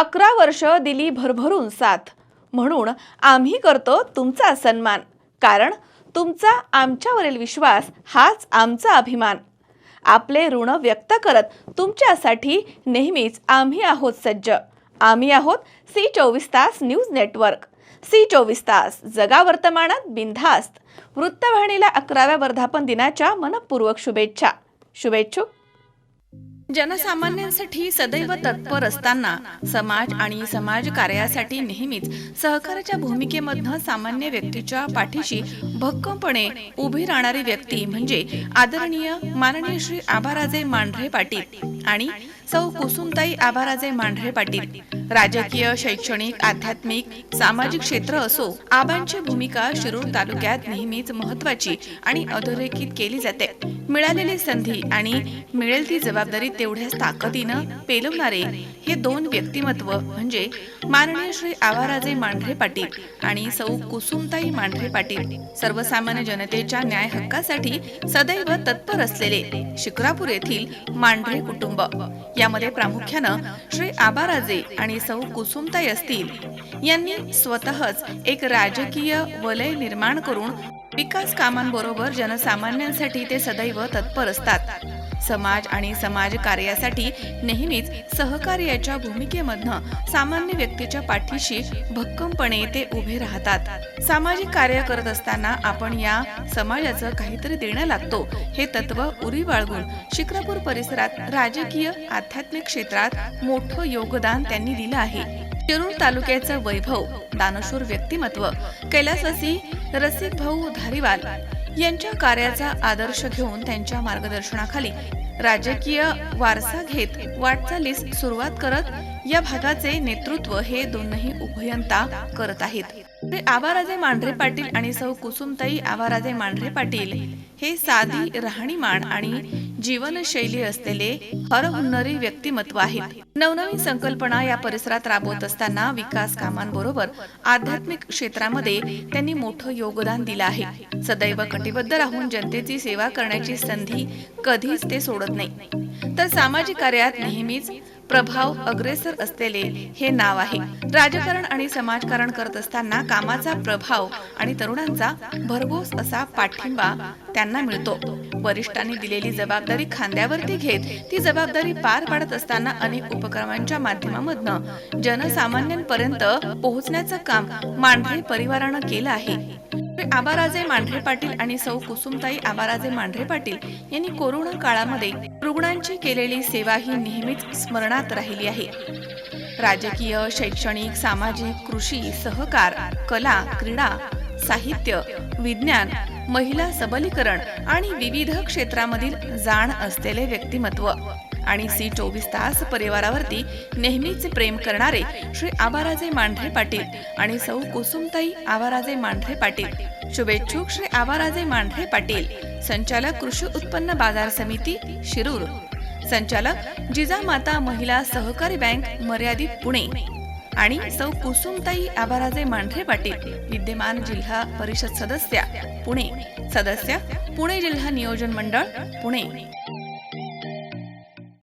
अकरा वर्ष दिली भरभरून साथ. म्हणून आम्ही करतो तुमचा सन्मान. कारण तुमचा आमच्यावरील विश्वास हाच आमचा अभिमान. आपले ऋण व्यक्त करत तुमच्यासाठी नेहमीच आम्ही आहोत सज्ज. आम्ही आहोत सी चोवीस तास न्यूज नेटवर्क. सी चोवीस तास जगा वर्तमानात बिनधास्त. वृत्तवाहिनीला अकराव्या वर्धापन दिनाच्या मनपूर्वक शुभेच्छा. शुभेच्छुक. जनसामान्यांसाठी सदैव तत्पर असताना समाज आणि समाज कार्यासाठी नेहमीच सहकार्याच्या भूमिकेमधनं सामान्य व्यक्तीच्या पाठीशी भक्कमपणे उभी राहणारी व्यक्ती म्हणजे आदरणीय माननीय श्री आबाराजे मांढरे पाटील आणि सौ कुसुमताई आभाराजे मांढरे पाटील. राजकीय शैक्षणिक आध्यात्मिक सामाजिक क्षेत्र असो आबांची भूमिका शिरूर तालुक्यात नेहमीच महत्वाची आणि अधोरेखित केली जाते. मिळालेली संधी आणि मिळेल ती जबाबदारी तेवढ्याच ताकदीनं पेलवणारे हे दोन व्यक्तिमत्व म्हणजे माननीय श्री आवाराजे मांढरे पाटील आणि सौ कुसुमताई मांढरे पाटील. सर्वसामान्य जनतेच्या न्याय हक्कासाठी सदैव तत्पर असलेले शिक्रापूर येथील मांढरे कुटुंब. यामध्ये प्रामुख्यानं श्री आबाराजे आणि सौ कुसुमताई असतील. यांनी स्वतःच एक राजकीय वलय निर्माण करून विकास कामांबरोबर जनसामान्यांसाठी ते सदैव तत्पर असतात. समाज आणि समाज कार्यासाठी नेहमीच सहकार्याच्या भूमिकेमधनं सामान्य व्यक्तीच्या पाठीशी भक्कमपणे ते उभे राहतात. सामाजिक कार्य करत असताना आपण या समाजाचं काहीतरी देणं लागतो. हे तत्व उरी बाळगून शिक्रापूर परिसरात राजकीय आध्यात्मिक क्षेत्रात मोठं योगदान त्यांनी दिलं आहे. शिरूर तालुक्याचं वैभव दानशूर व्यक्तिमत्व कैलासवासी रसिक भाऊ धारीवाल यांच्या कार्याचा आदर्श घेऊन त्यांच्या मार्गदर्शनाखाली राजकीय वारसा घेत वाटचालीस सुरुवात करत या भागाचे नेतृत्व हे दोनही उभयंता करत आहेत. आवाराजे मांढरे पाटील आणि सौ कुसुमताई आवाराजे मांढरे पाटील हे साधी राहणीमान आणि जीवनशैली असलेले हरहुन्नरी व्यक्तिमत्व आहेत. नवनवीन संकल्पना या परिसरात राबवत असताना विकास कामांबरोबर आध्यात्मिक क्षेत्रामध्ये त्यांनी मोठं योगदान दिलं आहे. सदैव कटिबद्ध राहून जनतेची सेवा करण्याची संधी कधीच ते सोडत नाही. तर सामाजिक कार्यात नेहमीच प्रभाव अग्रेसर असलेले हे नाव आहे. राजकारण आणि समाजकारण करत असताना कामाचा प्रभाव आणि तरुणांचा भरघोस असा पाठिंबा त्यांना मिळतो. वरिष्ठांनी दिलेली जबाबदारी खांद्यावरती घेत ती जबाबदारी पार पाडत असताना अनेक उपक्रमांच्या माध्यमामधनं जनसामान्यांपर्यंत पोहोचण्याचं काम मांढरे परिवारानं केलं आहे. आबाराजे मांढरे पाटील आणि सौ कुसुमताई आबाराजे मांढरे पाटील यांनी कोरोना काळामध्ये रुग्णांची केलेली सेवा ही नेहमीच स्मरणात राहिली आहे. राजकीय शैक्षणिक सामाजिक कृषी सहकार कला क्रीडा साहित्य विज्ञान महिला सबलीकरण आणि विविध क्षेत्रामधील जाण असलेले व्यक्तिमत्व. आणि सी चोवीस तास परिवारावरती नेहमीच प्रेम करणारे श्री आबाराजे मांढरे पाटील आणि सौ कुसुमताई आबाराजे मांढरे पाटील. शुभेच्छुक श्री आबाराजे मांढरे पाटील. संचालक कृषी उत्पन्न बाजार समिती शिरूर. संचालक जिजामाता महिला सहकारी बँक मर्यादित पुणे. आणि सौ कुसुमताई आबाराजे मांढरे पाटील विद्यमान जिल्हा परिषद सदस्या पुणे. सदस्य पुणे जिल्हा नियोजन मंडळ पुणे.